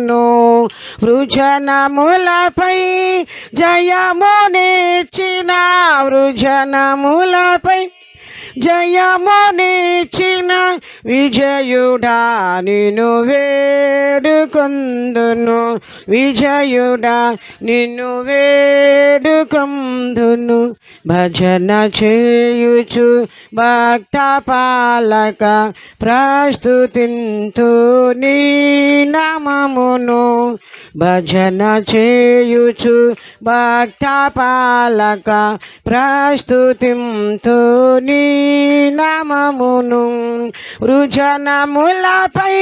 నామమును వృజనములపై జయమునిచ్చిన వృజనములపై జయమునిచ్చిన విజయుడా నిన్ను వేడుకొందును. విజయుడా నిన్ను వేడుకొందును. భజన చేయుచు భక్త పాలక ప్రస్తుతింతు నీ నామమును. భజన చేయుచు భక్త పాలక ప్రస్తుతింతు నీ నామమును. వృజనములపై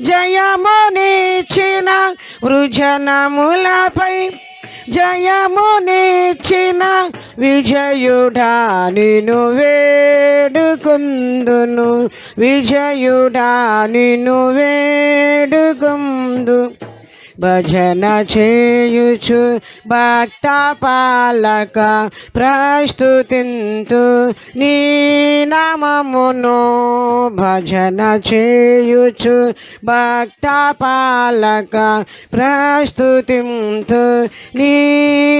జయమునిచ్చిన వృజనములపై జయమునిచ్చిన విజయుడా నిను వేడుకుందును. విజయుడా నిను వేడుకుందు. భజన చేయుచు భక్త పాలక ప్రస్తుతింతు నీ నామమును భజన చేయుచు భక్త పాలక ప్రస్తుతింతు నీ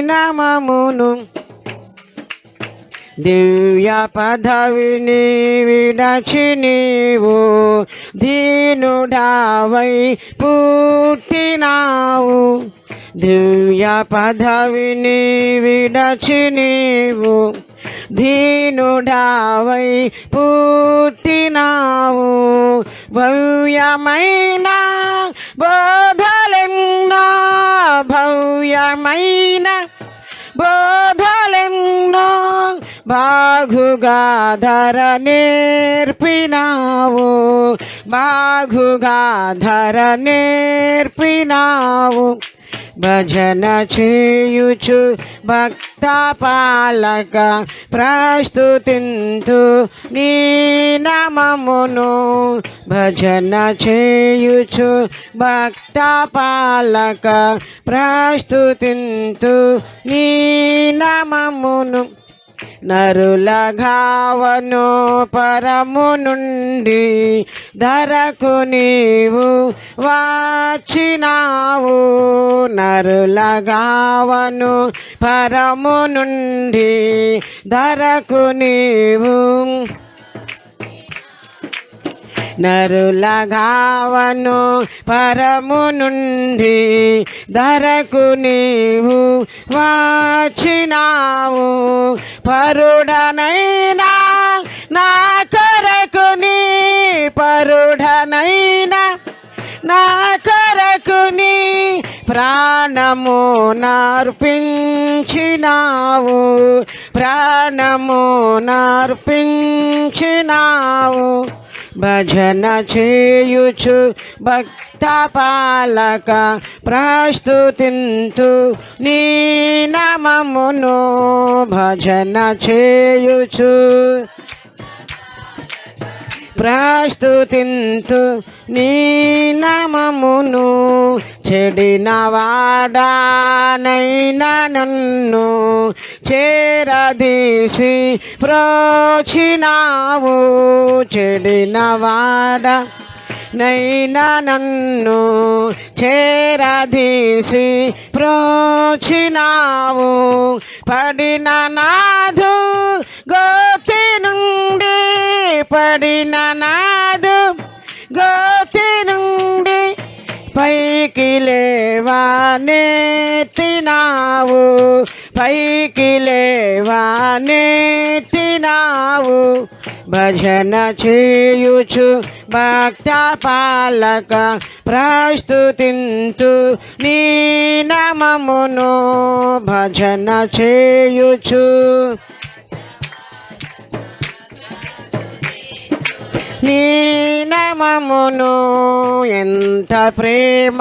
నామమును దివ్య పదవిని విడచి నీవు దీనుడావై పుట్టినావు దివ్య పదవిని విడచి నీవు దీనుడావై పుట్టినావు భవ్యమైన బోధలెన్నా భవ్యమైన బోధ బాగుగా ధర నేర్పినావు. బాగుగా ధర నేర్పినావు. భజన చేయుచు భక్త పాలక ప్రస్తుతింతు నీ నమమును. భజన చేయుచు భక్త పాలక ప్రస్తుతింతు నీ నమమును. నరుల ఘావను పరము నుండి ధరకు నీవు వాచినావు. నరుల గావను పరము నుండి ధరకు నీవు నరుల గావను పరము నుండి ధరకు నీవు వచ్చినావు పరుడనైనా నా కొరకు నీ పరుడనైనా నా కొరకు నీ ప్రాణము నర్పించినావు. ప్రాణము నర్పించినావు. భజన చేయుచు భక్త పాలక ప్రస్తుతింతు నీ భజన చేయుచు ప్రస్తుతింతు నీ నామమును చెడిన వాడానైనా నన్ను చేరదీసి ప్రోచినావు. చెడిన వాడ నైనా నన్ను చేరదీసి ప్రోచినావు. పడిన నాధు గోతి నుండి పడిన నా లేవానెత్తినావు పైకి లేవానెత్తినావు భజన చేయుచు భక్త పాలక ప్రస్తుతింతు నీ నమమును భజన చేయుచు ప్రేమమును ఎంత ప్రేమ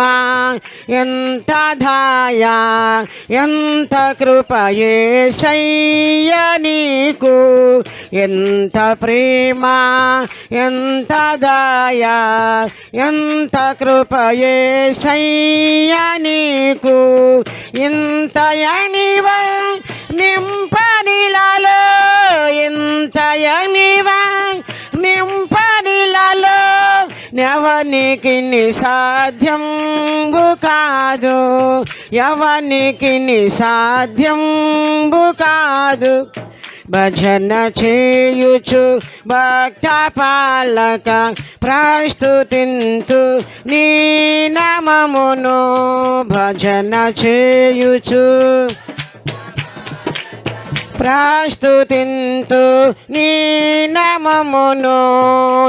ఎంత ధాయా ఎంత కృపయే శయ్య నీకు. ఎంత ప్రేమ ఎంత దయా ఎంత కృపయే శయ్య నీకు. ఇంత నింపనిలా ఎవనికి సాధ్యంబు కాదు. ఎవనికి సాధ్యంబు కాదు. భజన చేయుచు భక్త పాలక ప్రస్తుతింతు నీ నమమును భజన చేయుచు ప్రాస్తుతింతు నీ నమమును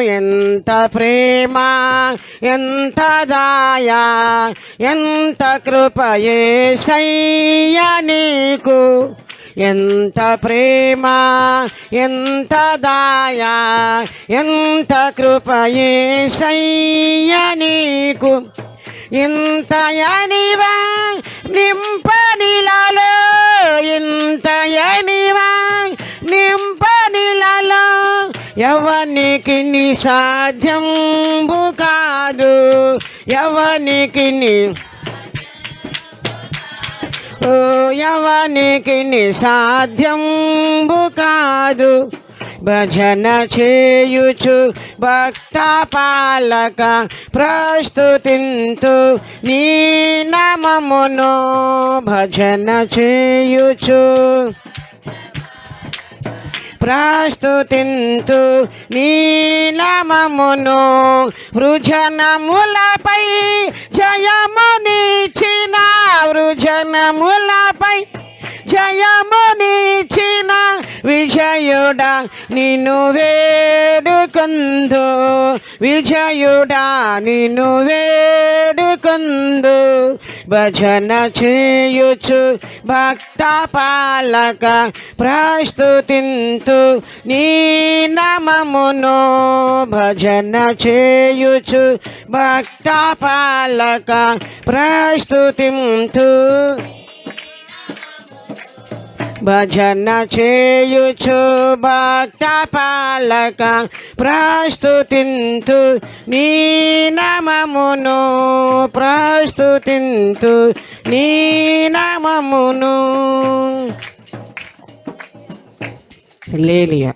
ఎంత ప్రేమ ఎంత దాయా ఎంత కృపయే సయ్య నీకు. ఎంత ప్రేమ ఎంత దాయా ఎంత కృపయే సయ్య నీకు. ఇంత నింపని ఎవనికి నీ సాధ్యంబు కాదు ఎవనికి ఓ ఎవనికి నీ సాధ్యంబు కాదు. భజన చేయుచు భక్త పాలక ప్రస్తుతింతు నీ నమమును భజన చేయుచు. ప్రాస్తుతింతు నీలమమును వృజనములపై జయమునిచిన వృజనములపై జయమునిచిన విజయుడ నిన్ను వేడుకుందు. విజయుడ నిన్ను వేడుకుందు. భజన చేయుచు భక్త పాలక ప్రస్తుతింతు నీ నమమును భజన చేయుచు భక్త పాలక ప్రస్తుతింతు భజన చేయుచు భక్త పాలక ప్రస్తుతింతు నీ నమమును ప్రస్తుతింతు నీ నమమును. లేలియా.